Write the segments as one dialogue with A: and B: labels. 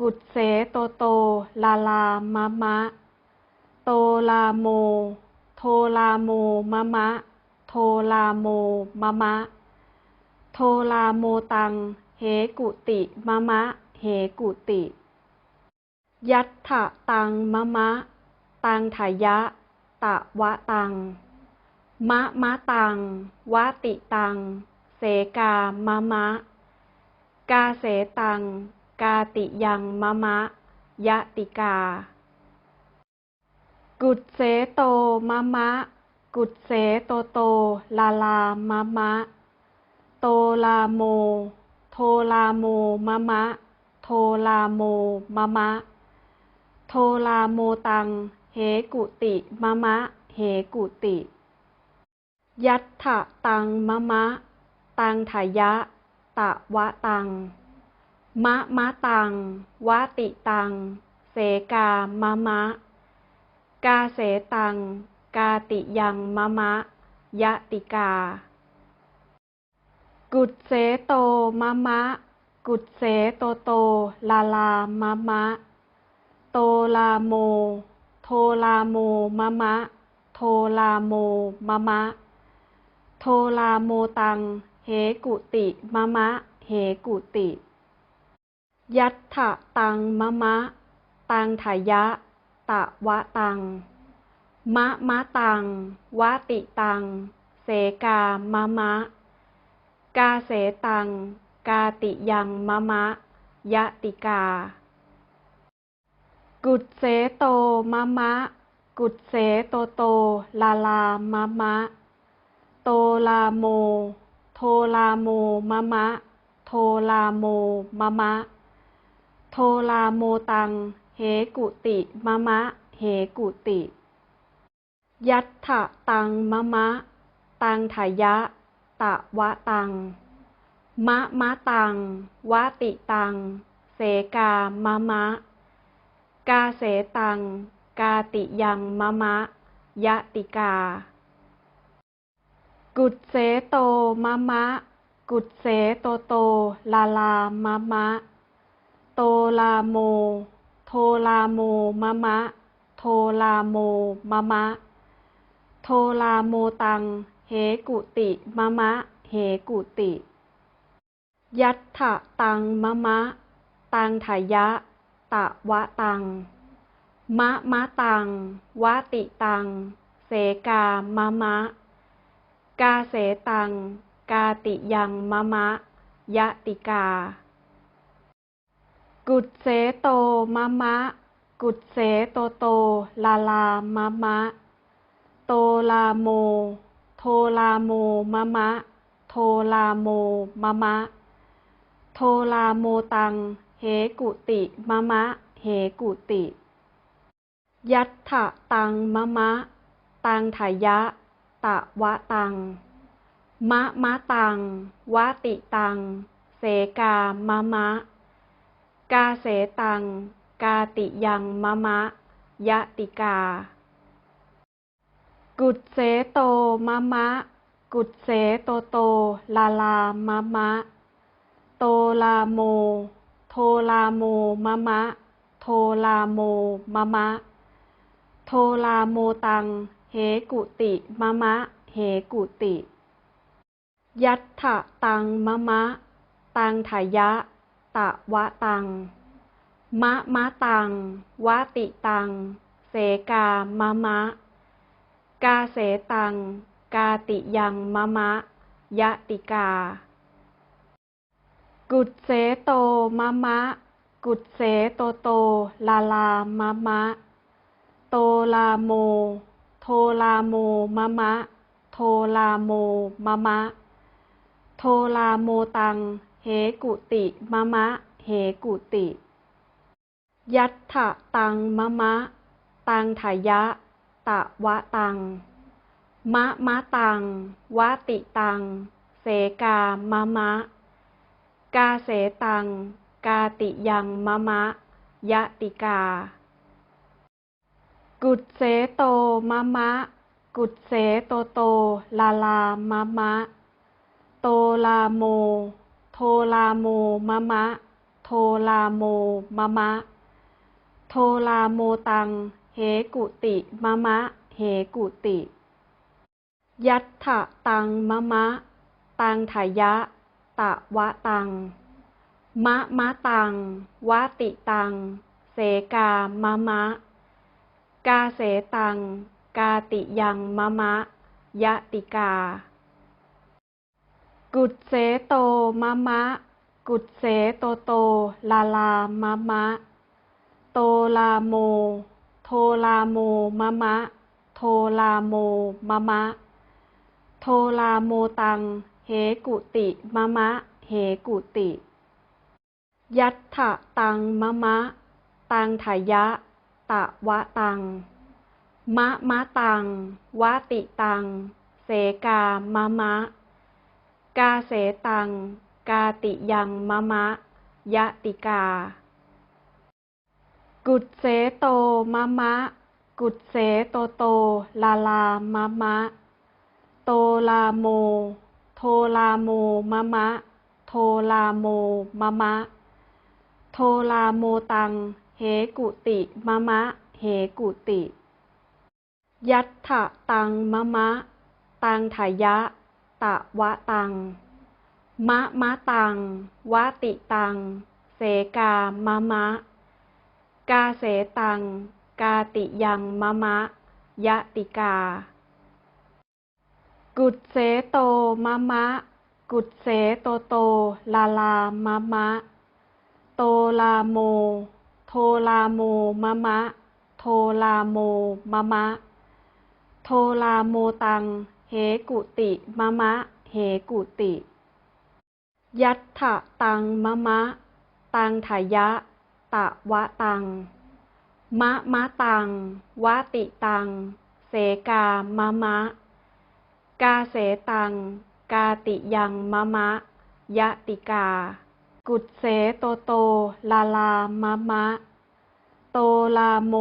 A: กุดเสโตโต ลาลามะมะ โตลาโม โทลาโมมะมะ โทลาโมมะมะ โทลาโมตัง เหกุติมะมะ เหกุติ ยัตถะตังมะมะ ตังถยะ ตะวะตัง มะมะตัง วะติตัง เสกามะมะ กาเสตัง กาติยังมะมะ ยะติกา กุดเสโตมะมะ กุดเสโตโต ลาลามะมะ โตลาโม โทลาโมมะมะ โทลาโมมะมะ โทลาโมตัง เหกุติมะมะ เหกุติ ยัตถะตังมะมะ ตังถยะ ตะวะตัง มะมะตัง วะติตัง เสกามะมะ กาเสตัง กาติยังมะมะ ยะติกา กุดเสโตมะมะ กุดเสโตโต ลาลามะมะ โตลาโม โทลาโมมะมะ โทลาโมมะมะ โทลาโมตัง เหกุติมะมะ เหกุติ ยัตถะตังมะมะ ตังถยะ ตะวะตัง มะมะตัง วะติตัง เสกามะมะ กาเสตัง กาติยังมะมะ ยะติกา กุดเสโตมะมะ กุดเสโตโต ลาลามะมะ โตลาโม โทลาโมมะมะ โทลาโมมะมะ โทลาโมตัง เหกุติมะมะ เหกุติ ยัตถะตังมะมะ ตังถยะ ตะวะตัง มะมะตัง วะติตัง เสกามะมะ กาเสตัง กาติยังมะมะ ยะติกา กุดเสโตมะมะ กุดเสโตโต ลาลามะมะ โตลาโม โทลาโมมะมะ โทลาโมมะมะ โทลาโมตัง เหกุติมะมะ เหกุติ ยัตถะตังมะมะ ตังถยะ ตะวะตัง มะมะตัง วะติตัง เสกามะมะ กาเสตัง กาติยังมะมะ ยะติกา กุดเสโตมะมะ กุดเสโตโต ลาลามะมะ โตลาโม โทลาโมมะมะ โทลาโมมะมะ โทลาโมตัง เหกุติมะมะ เหกุติ ยัตถะตังมะมะ ตังถยะ ตะวะตัง มะมะตัง วะติตัง เสกามะมะ กาเสตัง กาติยังมะมะ ยะติกา กุดเสโตมะมะ กุดเสโตโต ลาลามะมะ โตลาโม โทลาโมมะมะ โทลาโมมะมะ โทลาโมตัง เหกุติมะมะ เหกุติ ยัตถะตังมะมะ ตังถยะ ตะวะตัง มะมะตัง วะติตัง เสกามะมะ กาเสตัง กาติยังมะมะ ยะติกา กุดเสโตมะมะ กุดเสโตโต ลาลามะมะ โตลาโม โทลาโมมะมะ โทลาโมมะมะ โทลาโมตัง เหกุติมะมะ เหกุติ ยัตถะตังมะมะ ตังถยะ ตะวะตัง มะมะตัง วะติตัง เสกามะมะ กาเสตัง กาติยังมะมะ ยะติกา กุดเสโตมะมะ กุดเสโตโต ลาลามะมะ โตลาโม โทลาโมมะมะ โทลาโมมะมะ โทลาโมตัง เหกุติมะมะ เหกุติ ยัตถะตังมะมะ ตังถายะ ตะวะตัง มะมะตัง วะติตัง เสกามะมะ กาเสตัง กาติยังมะมะ ยะติกา กุดเสโตมะมะ กุดเสโตโต ลาลามะมะ โตลาโม โทลาโมมะมะ โทลาโมมะมะ โทลาโมตัง เหกุติมะมะ เหกุติ ยัตถะตังมะมะ ตังถายะ ตะวะตัง มะมะตัง วะติตัง เสกามะมะ กาเสตัง กาติยังมะมะ ยะติกา กุดเสโตมะมะ กุดเสโตโต ลาลามะมะ โตลาโม โทลาโมมะมะ โทลาโมมะมะ โทลาโมตัง เหกุติมะมะ เหกุติ ยัตถะตังมะมะ ตังถายะ ตะวะตัง มะมะตัง วะติตัง เสกามะมะ กาเสตัง กาติยังมะมะ ยะติกา กุดเสโตมะมะ กุดเสโตโต ลาลามะมะ โตลาโม โทลาโมมะมะ โทลาโมมะมะ โทลาโมตัง เหกุติมะมะ เหกุติ ยัตถะตังมะมะ ตังถายะ ตะวะตัง มะมะตัง วะติตัง เสกามะมะ กาเสตัง กาติยังมะมะ ยะติกา กุดเสโตโต ลาลามะมะ โตลาโม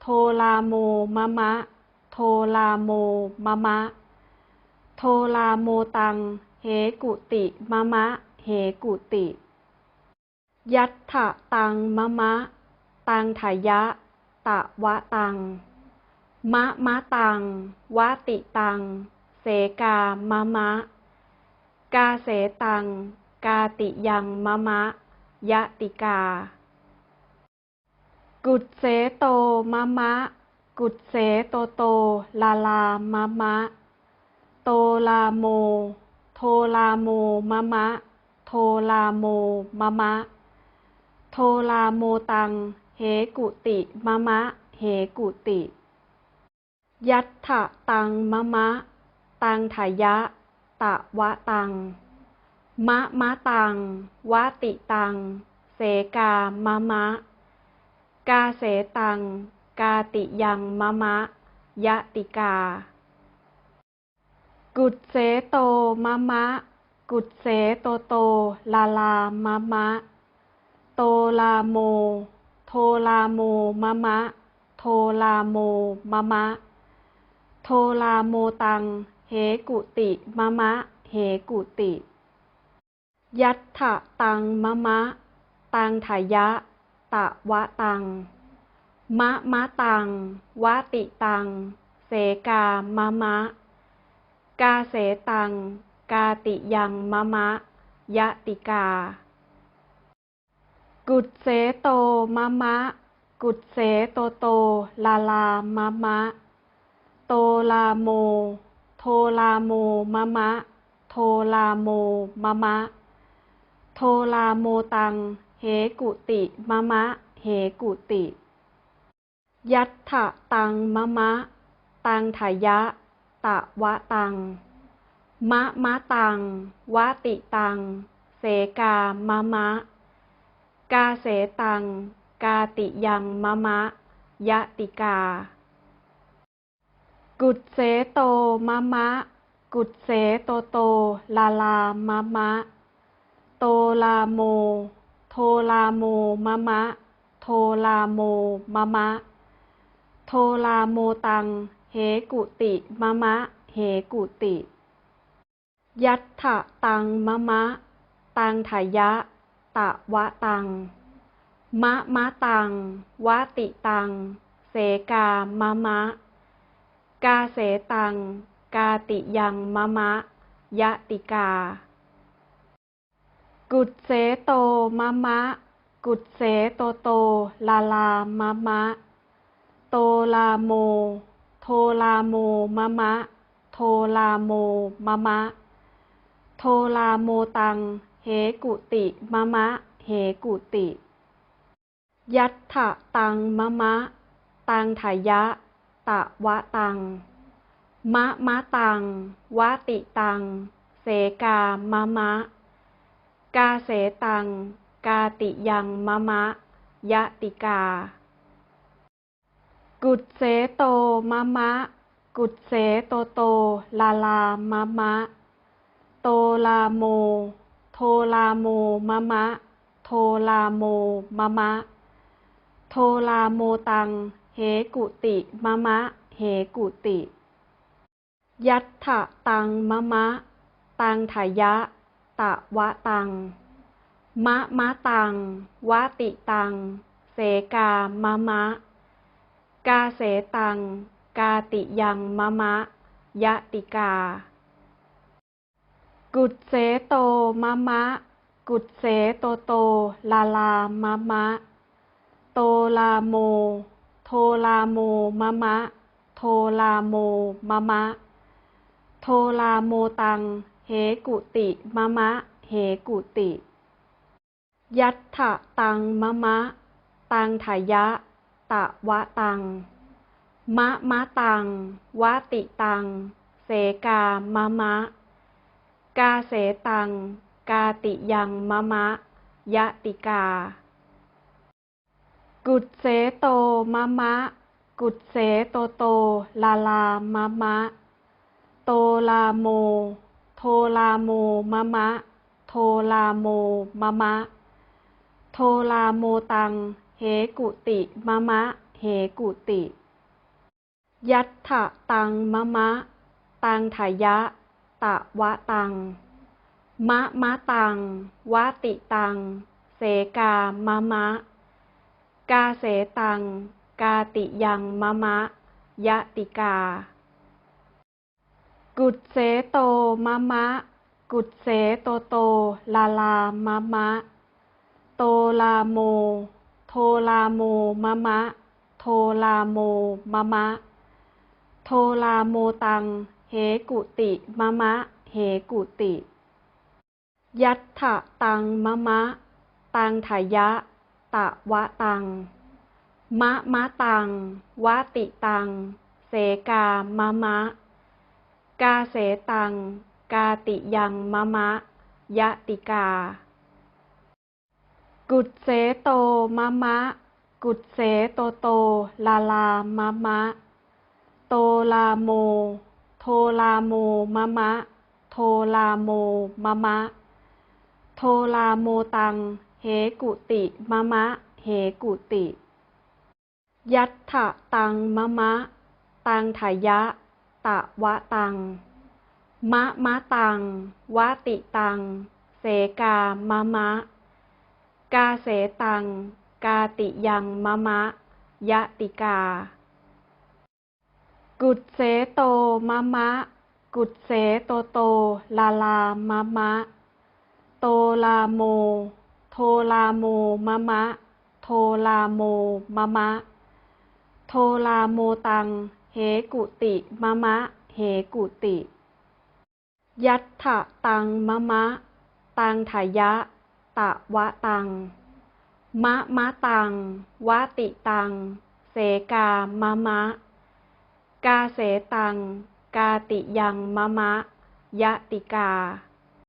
A: โทลาโมมะมะ โทลาโมมะมะ โทลาโมตัง เหกุติมะมะ เหกุติ ยัตถะตังมะมะ ตังถายะ ตะวะตัง มะมะตัง วะติตัง เสกามะมะ กาเสตัง กาติยังมะมะ ยะติกา กุดเสโตมะมะ กุดเสโตโต ลาลามะมะ โตลาโม โทลาโมมะมะ โทลาโมมะมะ โทลาโมตัง เหกุติมะมะ เหกุติ ยัตถะตังมะมะ ตังถายะ ตะวะตัง มะมะตัง วะติตัง เสกามะมะ กาเสตัง กาติยังมะมะ ยะติกา กุดเสโตมะมะ กุดเสโตโต ลาลามะมะ โตลาโม โทลาโมมะมะ โทลาโมมะมะ โทลาโมตัง เหกุติมะมะ เหกุติ ยัตถะตังมะมะ ตังถายะ ตะวะตัง มะมะตัง วะติตัง เสกามะมะ กาเสตัง กาติยังมะมะ ยะติกา กุดเสโตมะมะ กุดเสโตโต ลาลามะมะ โตลาโม โทลาโมมะมะ โทลาโมมะมะ โทลาโมตัง เหกุติมะมะ เหกุติ ยัตถะตังมะมะ ตังถายะ ตะวะตัง มะมะตัง วะติตัง เสกามะมะ กาเสตัง กาติยังมะมะ ยะติกา กุดเสโตมะมะ กุดเสโตโต ลาลามะมะ โตลาโม โทลาโมมะมะ โทลาโมมะมะ โทลาโมตัง เหกุติมะมะ เหกุติ ยัตถะตังมะมะ ตังถายะ ตะวะตัง มะมะตัง วะติตัง เสกามะมะ กาเสตัง กาติยังมะมะ ยะติกา กุดเสโตมะมะ กุดเสโตโต ลาลามะมะ โตลาโม โทลาโมมะมะ โทลาโมมะมะ โทลาโมตัง เหกุติมะมะ เหกุติ ยัตถะตังมะมะ ตังถายะ ตะวะตัง มะมะตัง วะติตัง เสกามะมะ กาเสตัง กาติยังมะมะ ยะติกา กุดเสโตมะมะ กุดเสโตโต ลาลามะมะ โตลาโม โทลาโมมะมะ โทลาโมมะมะ โทลาโมตัง เหกุติมะมะ เหกุติ ยัตถะตังมะมะ ตังถายะ ตะวะตัง มะมะตัง วะติตัง เสกามะมะ กาเสตัง กาติยังมะมะ ยะติกา กุดเสโตมะมะ กุดเสโตโต ลาลามะมะ โตลาโม โทลาโมมะมะ โทลาโมมะมะ โทลาโมตัง เหกุติมะมะ เหกุติ ยัตถะตังมะมะ ตังถายะ ตะวะตัง มะมะตัง วะติตัง เสกามะมะ กาเสตัง กาติยังมะมะ ยะติกา กุดเสโตมะมะ กุดเสโตโต ลาลามะมะ โตลาโม โทลาโมมะมะ โทลาโมมะมะ โทลาโมตัง เหกุติมะมะ เหกุติ ยัตถะตังมะมะ ตังถายะ ตะวะตัง มะมะตัง วะติตัง เสกามะมะ กาเสตัง กาติยังมะมะ ยะติกา กุดเสโตมะมะ กุดเสโตโต ลาลามะมะ โตลาโม โทลาโมมะมะ โทลาโมมะมะ โทลาโมตัง เหกุติมะมะ เหกุติ ยัตถะตังมะมะ ตังถายะ ตะวะตัง มะมะตัง วะติตัง เสกามะมะ กาเสตัง กาติยังมะมะ ยะติกา กุดเสโตมะมะ กุดเสโตโต ลาลามะมะ โตลาโม โทลาโมมะมะ โทลาโมมะมะ โทลาโมตัง เหกุติมะมะ เหกุติ ยัตถะตังมะมะ ตังถายะ ตะวะตัง มะมะตัง วะติตัง เสกามะมะ กาเสตัง กาติยังมะมะ ยะติกา กุดเสโตมะมะ กุดเสโตโต ลาลามะมะ โตลาโม โทลาโมมะมะ โทลาโมมะมะ โทลาโมตัง เหกุติมะมะ เหกุติ ยัตถะตังมะมะ ตังถายะ ตะวะตัง มะมะตัง วะติตัง เสกามะมะ กาเสตัง กาติยังมะมะ ยะติกา